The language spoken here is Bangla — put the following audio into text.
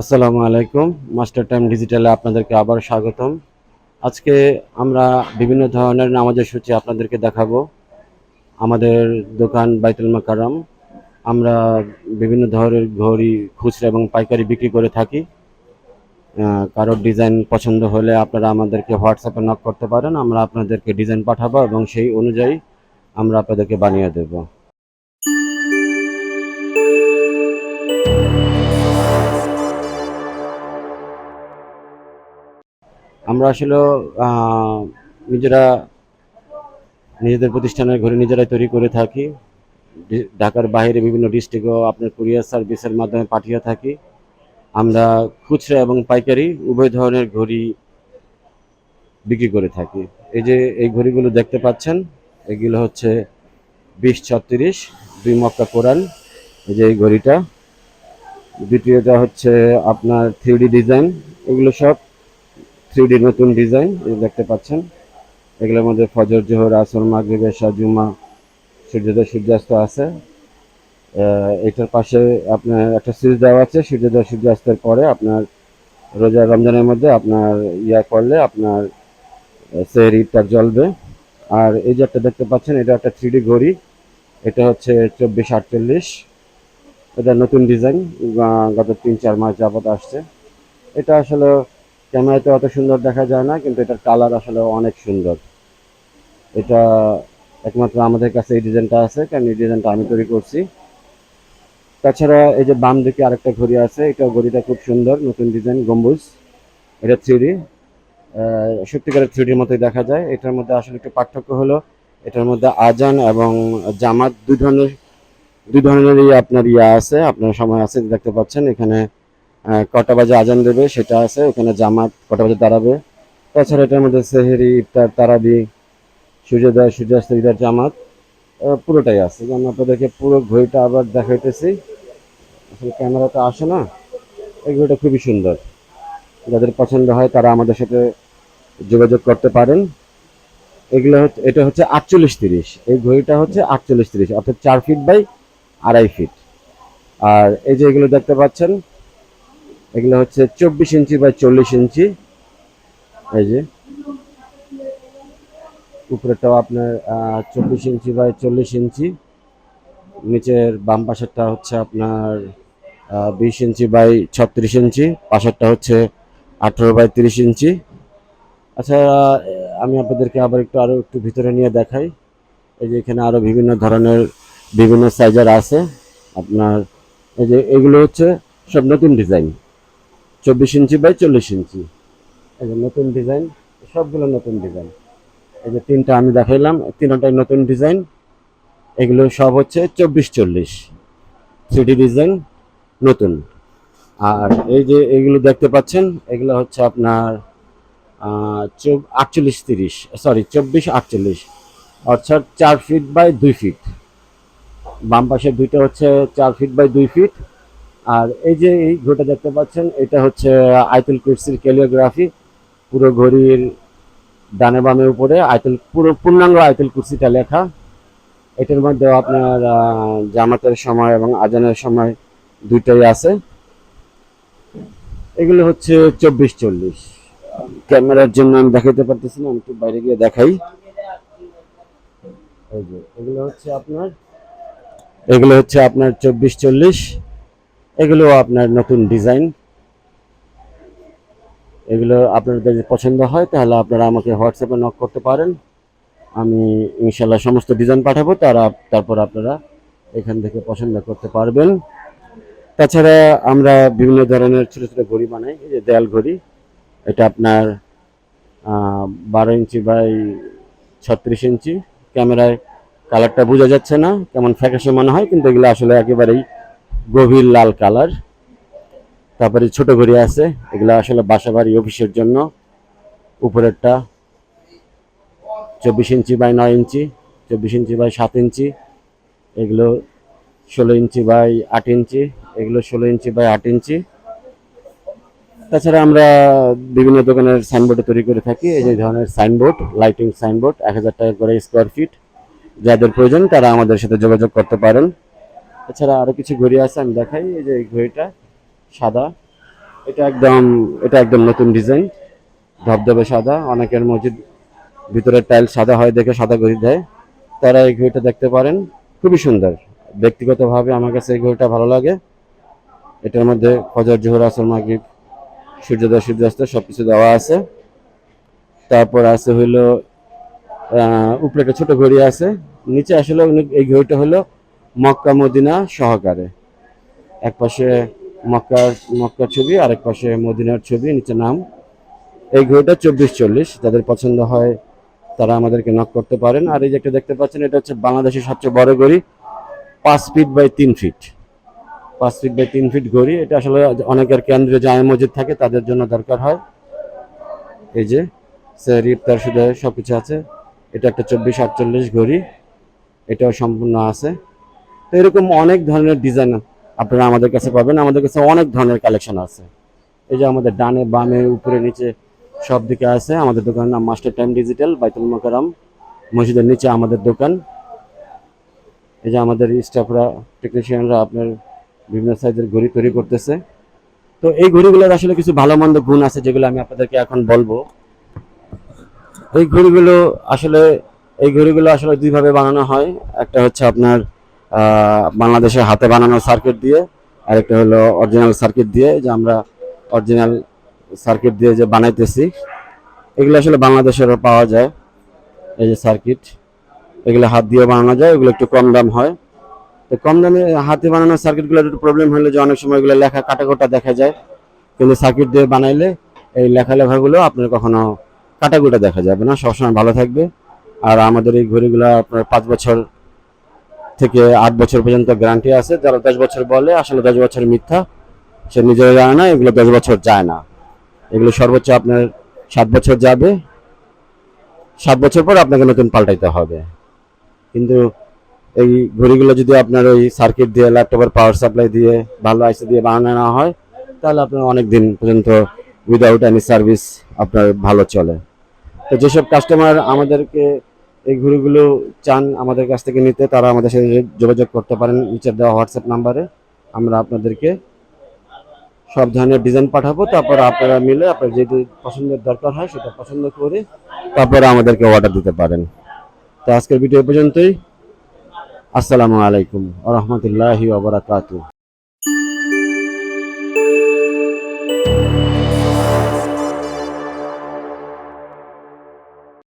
আসসালামু আলাইকুম, মাস্টার টাইম ডিজিটালে আপনাদেরকে আবার স্বাগতম। আজকে আমরা বিভিন্ন ধরনের নামাজের সূচি আপনাদেরকে দেখাবো। আমাদের দোকান বাইতুল মাকারাম। আমরা বিভিন্ন ধরনের ঘড়ি, খুচরা এবং পাইকারি বিক্রি করে থাকি। কারোর ডিজাইন পছন্দ হলে আপনারা আমাদেরকে হোয়াটসঅ্যাপে নক করতে পারেন। আমরা আপনাদেরকে ডিজাইন পাঠাবো এবং সেই অনুযায়ী আমরা আপনাদেরকে বানিয়ে দেবো। আমরা আসলে নিজেরা নিজেদের প্রতিষ্ঠানের ঘরে নিজেরাই তৈরি করে থাকি। ঢাকার বাইরে বিভিন্ন ডিস্ট্রিক্টও আপনার কুরিয়ার সার্ভিসের মাধ্যমে পাঠিয়ে থাকি। আমরা খুচরা এবং পাইকারি উভয় ধরনের ঘড়ি বিক্রি করে থাকি। এই যে, এই ঘড়িগুলো দেখতে পাচ্ছেন, এগুলো হচ্ছে বিশ ছত্রিশ, দুই মক্কা কোরআন, এই যে, এই ঘড়িটা। দ্বিতীয়টা হচ্ছে আপনার থ্রি ডিজাইন, এগুলো সব থ্রি নতুন ডিজাইন দেখতে পাচ্ছেন। এগুলোর মধ্যে ফজর, জোহর, আসর, মাগরিব জুমা, সূর্যোদয়, সূর্যাস্ত আছে। এটার পাশে আপনার একটা সুইচ দেওয়া আছে, সূর্যোদয়, সূর্যাস্তের পরে আপনার রোজা রমজানের মধ্যে আপনার ইয়া করলে আপনার সেহরিটা জ্বলবে। আর এই যে একটা দেখতে পাচ্ছেন, এটা একটা থ্রি ঘড়ি। এটা হচ্ছে চব্বিশ আটচল্লিশ। এটা নতুন ডিজাইন গত তিন, চার মাস যাবত আসছে। এটা আসলে ক্যামেরাতে অত সুন্দর দেখা যায় না, কিন্তু এটার কালার আসলে অনেক সুন্দর। এটা একমাত্র আমাদের কাছে এই ডিজাইনটা আছে, কারণ এই ডিজাইনটা আমি তৈরি করছি। তাছাড়া এই যে বাম দিকে আরেকটা ঘড়ি আছে এটা ঘড়িটা খুব সুন্দর, নতুন ডিজাইন, গম্বুজ। এটা থ্রি সত্যিকারের থ্রিডির মতোই দেখা যায়। এটার মধ্যে আসলে একটু পার্থক্য হলো, এটার মধ্যে আজান এবং জামাত দুই ধরনের দুই ধরনের ইয়ে আপনার ইয়া আছে, আপনার সময় আছে, দেখতে পাচ্ছেন। এখানে কটা বাজে আজান দেবে, সেটা আছে, ওখানে জামাত কটা বাজে দাঁড়াবে। তাছাড়া এটার মধ্যে সেহেরি, ইফতার, তারাবি, সূর্যোদয় সূর্যাস্ত ইফতার জামাত পুরোটাই আছে। আমি আপনাদেরকে পুরো ঘড়িটা আবার দেখাইতেছি। আসলে ক্যামেরাতে আসে না। এই ঘড়িটা খুবই সুন্দর। যাদের পছন্দ হয় তারা আমাদের সাথে যোগাযোগ করতে পারেন। এগুলো হচ্ছে, এটা হচ্ছে আটচল্লিশ তিরিশ। এই ঘড়িটা হচ্ছে আটচল্লিশ তিরিশ, অর্থাৎ চার ফিট বাই আড়াই ফিট আর এই যে এগুলো দেখতে পাচ্ছেন এগুলো হচ্ছে চব্বিশ ইঞ্চি বাই চল্লিশ ইঞ্চি। এই যে। উপরেরটাও আপনার চব্বিশ ইঞ্চি বাই চল্লিশ ইঞ্চি। নিচের বাম পাশেরটা হচ্ছে আপনার বিশ ইঞ্চি বাই ছত্রিশ ইঞ্চি। পাশেরটা হচ্ছে আঠেরো বাই তিরিশ ইঞ্চি। আচ্ছা আমি আপনাদেরকে আবার একটু আরও একটু ভিতরে নিয়ে দেখাই। এই যে এখানে আরও বিভিন্ন ধরনের, বিভিন্ন সাইজের আছে। আপনার, এই যে এগুলো হচ্ছে সব নতুন ডিজাইন চব্বিশ ইঞ্চি বাই চল্লিশ ইঞ্চি। এই যে নতুন ডিজাইন সবগুলো নতুন ডিজাইন। এই যে তিনটা আমি দেখাইলাম তিনটাই নতুন ডিজাইন। এগুলো সব হচ্ছে চব্বিশ চল্লিশ। থ্রিডি ডিজাইন নতুন। আর এই যে এগুলো দেখতে পাচ্ছেন এগুলো হচ্ছে আপনার আটচল্লিশ তিরিশ সরি চব্বিশ আটচল্লিশ। অর্থাৎ চার ফিট বাই দুই ফিট। বাম পাশে দুইটা হচ্ছে চার ফিট বাই দুই ফিট। আর এই যে এই ঘড়িটা দেখতে পাচ্ছেন, এটা হচ্ছে আইতুল কুরসির ক্যালিওগ্রাফি পুরো ঘড়ির ডানে বামে উপরে আইতুল পুরো পূর্ণাঙ্গ আইতুল কুরসিটা লেখা। এটার মধ্যে আপনার জামাতের সময় এবং আজানের সময় দুইটাই আছে। এগুলো হচ্ছে চব্বিশ চল্লিশ। ক্যামেরার জন্য আমি দেখাতে পারতেছি না, আমি একটু বাইরে গিয়ে দেখাই। এগুলো হচ্ছে আপনার, এগুলো হচ্ছে আপনার চব্বিশ চল্লিশ। এগুলো আপনার নতুন ডিজাইন এগুলো আপনাদের যদি পছন্দ হয়, তাহলে আপনারা আমাকে হোয়াটসঅ্যাপে নক করতে পারেন। আমি ইনশাল্লাহ সমস্ত ডিজাইন পাঠাবো, তারা তারপর আপনারা এখান থেকে পছন্দ করতে পারবেন। তাছাড়া আমরা বিভিন্ন ধরনের ছোটো ছোটো ঘড়ি বানাই, এই যে দেয়াল ঘড়ি। এটা আপনার বারো ইঞ্চি বাই ছত্রিশ ইঞ্চি। ক্যামেরায় কালারটা বোঝা যাচ্ছে না, কেমন ফ্যাকাশে মনে হয়, কিন্তু এগুলো আসলে একেবারেই গভীর লাল কালার। তারপরে ছোট ঘড়ি আছে, এগুলো আসলে বাসা বাড়ি অফিসের জন্য। উপরেরটা চব্বিশ ইঞ্চি বাই নয় ইঞ্চি, চব্বিশ ইঞ্চি বাই সাত ইঞ্চি। এগুলো ষোলো ইঞ্চি বাই আট ইঞ্চি, এগুলো ষোলো ইঞ্চি বাই আট ইঞ্চি। তাছাড়া আমরা বিভিন্ন দোকানের সাইনবোর্ড তৈরি করে থাকি, এই যে ধরনের সাইনবোর্ড লাইটিং সাইনবোর্ড এক হাজার টাকা করে স্কোয়ার ফিট যাদের প্রয়োজন তারা আমাদের সাথে যোগাযোগ করতে পারেন। এছাড়া আরও কিছু ঘড়ি আছে, আমি দেখাই। এই যে এই ঘড়িটা, সাদা। এটা একদম এটা একদম নতুন ডিজাইন। ধবধবে সাদা, অনেকের মসজিদ ভিতরের টাইল সাদা হয় দেখে সাদা ঘড়ি দেয়। তারা এই ঘড়িটা দেখতে পারেন। খুবই সুন্দর। ব্যক্তিগতভাবে আমার কাছে এই ঘড়িটা ভালো লাগে। এটার মধ্যে ফজর, জোহর, আসর, মাগরিব, সূর্যোদয়, সূর্যাস্ত সব কিছু দেওয়া আছে। তারপর আছে হইল উপরে একটা ছোট ঘড়ি আছে। নিচে আসলে এই ঘড়িটা হলো মক্কা মদিনা সহকারে। এক পাশে মক্কার মক্কার ছবি আর এক পাশে মদিনার ছবি নিচে নাম। এই ঘড়িটা চব্বিশ চল্লিশ, যাদের পছন্দ হয় তারা আমাদেরকে নক করতে পারেন। আর এই যে একটা দেখতে পাচ্ছেন, এটা হচ্ছে বাংলাদেশের সবচেয়ে বড় ঘড়ি, পাঁচ ফিট বাই তিন ফিট পাঁচ ফিট বাই তিন ফিট ঘড়ি। এটা আসলে অনেকের কেন্দ্রীয় জামে মসজিদ থাকে, তাদের জন্য দরকার হয়। এই যে স্যার ইফতার সুদে সব কিছু আছে। এটা একটা চব্বিশ আটচল্লিশ ঘড়ি। এটাও সম্পূর্ণ আছে। এরকম অনেক ধরনের ডিজাইন আপনারা আমাদের কাছে পাবেন। আমাদের কাছে অনেক ধরনের কালেকশন আছে। এই যে আমাদের ডানে, বামে, উপরে, নিচে সব দিকে আছে। আমাদের দোকানের নাম মাস্টার টাইম ডিজিটাল বাইতুল মোকারাম মসজিদের নিচে আমাদের দোকান। এই যে আমাদের স্টাফরা টেকনিশিয়ানরা আপনার বিভিন্ন সাইজের ঘড়ি তৈরি করতেছে। তো এই ঘড়িগুলোর আসলে কিছু ভালো মন্দ গুণ আছে যেগুলো আমি আপনাদেরকে এখন বলব। এই ঘড়িগুলো আসলে, এই ঘড়িগুলো আসলে দুইভাবে বানানো হয়। একটা হচ্ছে আপনার আহ, বাংলাদেশের হাতে বানানো সার্কিট দিয়ে আর একটা হলো অরিজিনাল সার্কিট দিয়ে যে আমরা অরিজিনাল সার্কিট দিয়ে যে বানাইতেছি এগুলো আসলে বাংলাদেশেরও পাওয়া যায় এই যে সার্কিট এগুলো হাত দিয়ে বানানো যায় এগুলো একটু কম দাম হয়। তো কম দামে হাতে বানানো সার্কিটগুলো একটু প্রবলেম হলে যে অনেক সময় এগুলো লেখা কাটা কোটা দেখা যায় কিন্তু সার্কিট দিয়ে বানাইলে এই লেখা লেখাগুলো আপনার কখনো কাটাকুটা দেখা যাবে না। সবসময় ভালো থাকবে। আর আমাদের এই ঘড়িগুলো আপনার পাঁচ বছর থেকে আট বছর পর্যন্ত গ্যারান্টি আছে। যারা দশ বছর বলে, আসলে দশ বছর মিথ্যা, সে নিজেও জানে না, এগুলো দশ বছর যায় না। এগুলো সর্বোচ্চ আপনার সাত বছর যাবে। সাত বছর পর আপনাকে নতুন পাল্টাইতে হবে। কিন্তু এই ঘড়িগুলো যদি আপনার ওই সার্কিট দিয়ে ল্যাপটপের পাওয়ার সাপ্লাই দিয়ে, ভালো আইসি দিয়ে বানানো না হয়, তাহলে আপনার অনেক দিন পর্যন্ত উইদাউট এনি সার্ভিস আপনার ভালো চলে। তো যেসব কাস্টমার আমাদেরকে এই ঘড়িগুলো চান আমাদের কাছ থেকে নিতে, তারা আমাদের সাথে যোগাযোগ করতে পারেন নিচের দেওয়া হোয়াটসঅ্যাপ নাম্বারে আমরা আপনাদেরকে সব ধরনের ডিজাইন পাঠাবো, তারপর আপনারা মিলে আপনার যেটি পছন্দের দরকার হয় সেটা পছন্দ করে তারপরে আমাদেরকে অর্ডার দিতে পারেন। তো আজকের ভিডিও পর্যন্তই। আসসালামু আলাইকুম আ রহমতুল্লাহি